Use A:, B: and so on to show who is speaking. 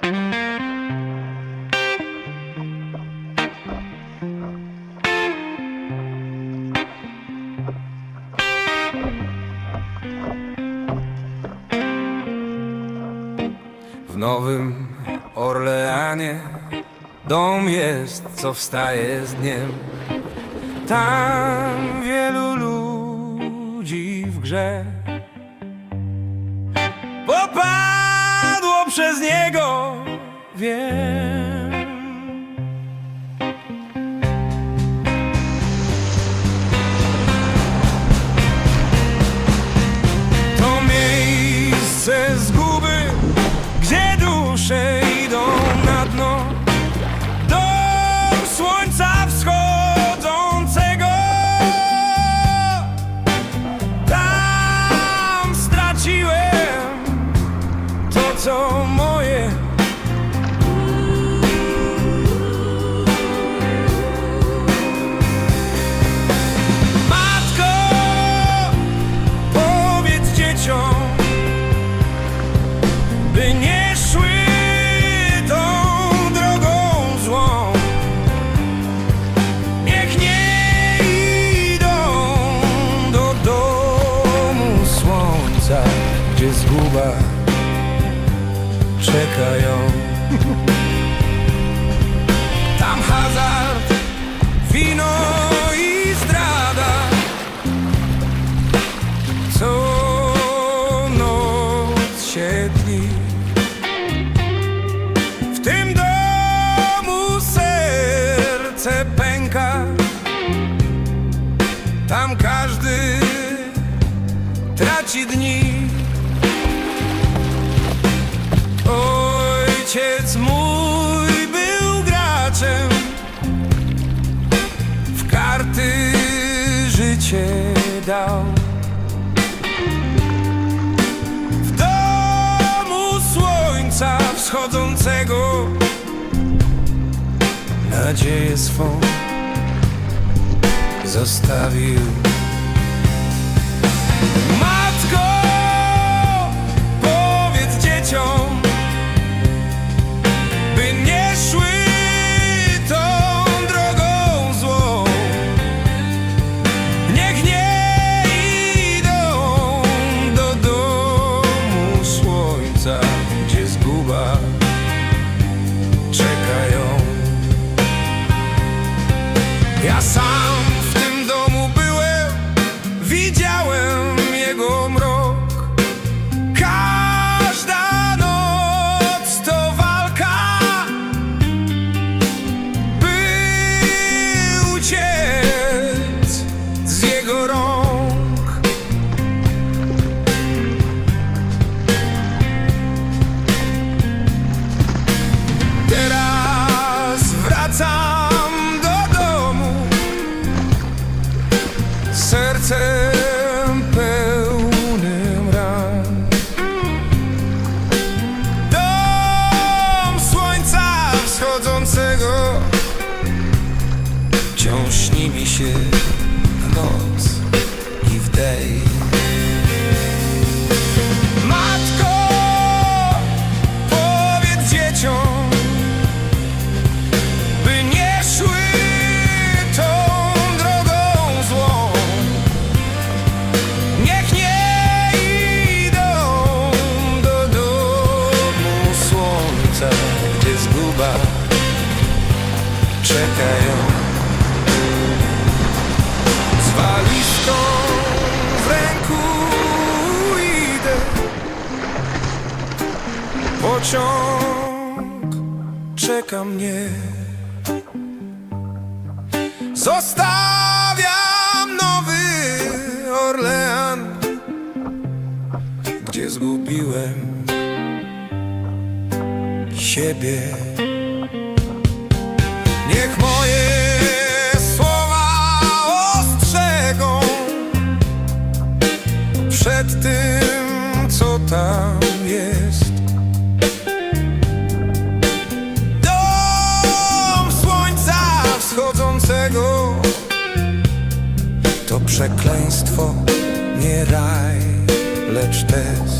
A: W Nowym Orleanie dom jest, co wstaje z dniem. Tam wielu ludzi w grze przez niego, wiem. Serce pęka. Tam każdy traci dni. Ojciec mój był graczem W karty życie dał. W domu słońca wschodzącego Nadzieję swą zostawił passar. Sercem pełnym ran. Dom słońca wschodzącego wciąż śni mi się w noc i w dej. Czekają. Z walizką w ręku idę. Pociąg czeka mnie. Zostawiam Nowy Orlean, gdzie zgubiłem siebie. Przekleństwo, nie raj, lecz test.